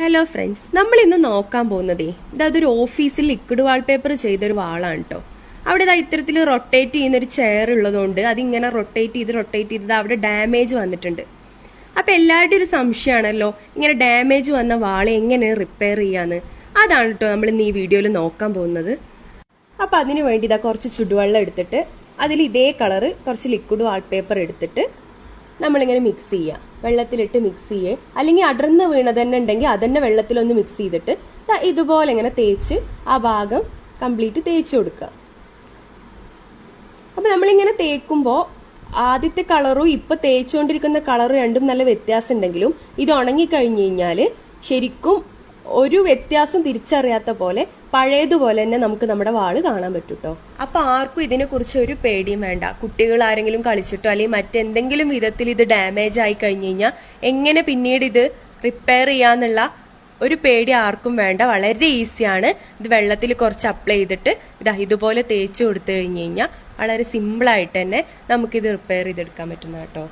Hello friends നമ്മൾ ഇന്ന് നോക്കാൻ പോകുന്നതേ ഇതൊരു ഓഫീസിൽ ലിക്വിഡ് വാൾപേപ്പർ ചെയ്തൊരു വാളാണ് കേട്ടോ അവിടെ ഇതാ ഇത്തരത്തിൽ റൊട്ടേറ്റ് ചെയ്യുന്ന ഒരു ചെയർ ഉള്ളതുകൊണ്ട് അതിങ്ങനെ റൊട്ടേറ്റ് ചെയ്ത് റൊട്ടേറ്റ് ചെയ്ത് അവിടെ ഡാമേജ് വന്നിട്ടുണ്ട്. അപ്പൊ എല്ലാവരുടെയും ഒരു സംശയമാണല്ലോ ഇങ്ങനെ ഡാമേജ് വന്ന വാൾ എങ്ങനെ റിപ്പയർ ചെയ്യാന്ന്. അതാണ് കേട്ടോ നമ്മൾ ഇന്ന് ഈ വീഡിയോയിൽ നോക്കാൻ പോകുന്നത്. അപ്പൊ അതിനു വേണ്ടി ഇതാ കുറച്ച് ചുടുവെള്ളം എടുത്തിട്ട് അതിൽ ഇതേ കളറ് കുറച്ച് ലിക്വിഡ് വാൾപേപ്പർ എടുത്തിട്ട് നമ്മളിങ്ങനെ മിക്സ് ചെയ്യുക. വെള്ളത്തിലിട്ട് മിക്സ് ചെയ്യേ അല്ലെങ്കിൽ അടർന്ന് വീണത് തന്നെ ഉണ്ടെങ്കിൽ അതന്നെ വെള്ളത്തിലൊന്ന് മിക്സ് ചെയ്തിട്ട് ഇതുപോലെ ഇങ്ങനെ തേച്ച് ആ ഭാഗം കംപ്ലീറ്റ് തേച്ച് കൊടുക്കുക. അപ്പം നമ്മളിങ്ങനെ തേക്കുമ്പോൾ ആദ്യത്തെ കളറും ഇപ്പൊ തേച്ചുകൊണ്ടിരിക്കുന്ന കളറും രണ്ടും നല്ല വ്യത്യാസം ഉണ്ടെങ്കിലും ഇത് ഉണങ്ങി കഴിഞ്ഞു കഴിഞ്ഞാൽ ശരിക്കും ഒരു വ്യത്യാസം തിരിച്ചറിയാത്ത പോലെ പഴയതുപോലെ തന്നെ നമുക്ക് നമ്മുടെ വാൾ കാണാൻ പറ്റൂട്ടോ. അപ്പൊ ആർക്കും ഇതിനെ കുറിച്ച് ഒരു പേടിയും വേണ്ട. കുട്ടികൾ ആരെങ്കിലും കളിച്ചിട്ടോ അല്ലെങ്കിൽ മറ്റെന്തെങ്കിലും വിധത്തിൽ ഇത് ഡാമേജ് ആയി കഴിഞ്ഞു കഴിഞ്ഞാൽ എങ്ങനെ പിന്നീട് ഇത് റിപ്പയർ ചെയ്യാന്നുള്ള ഒരു പേടി ആർക്കും വേണ്ട. വളരെ ഈസിയാണ് ഇത് വെള്ളത്തിൽ കുറച്ച് അപ്ലൈ ചെയ്തിട്ട് ഇതാ ഇതുപോലെ തേച്ച് കൊടുത്തു കഴിഞ്ഞു കഴിഞ്ഞാൽ വളരെ സിമ്പിൾ ആയിട്ട് തന്നെ നമുക്കിത് റിപ്പയർ ചെയ്തെടുക്കാൻ പറ്റുന്ന കേട്ടോ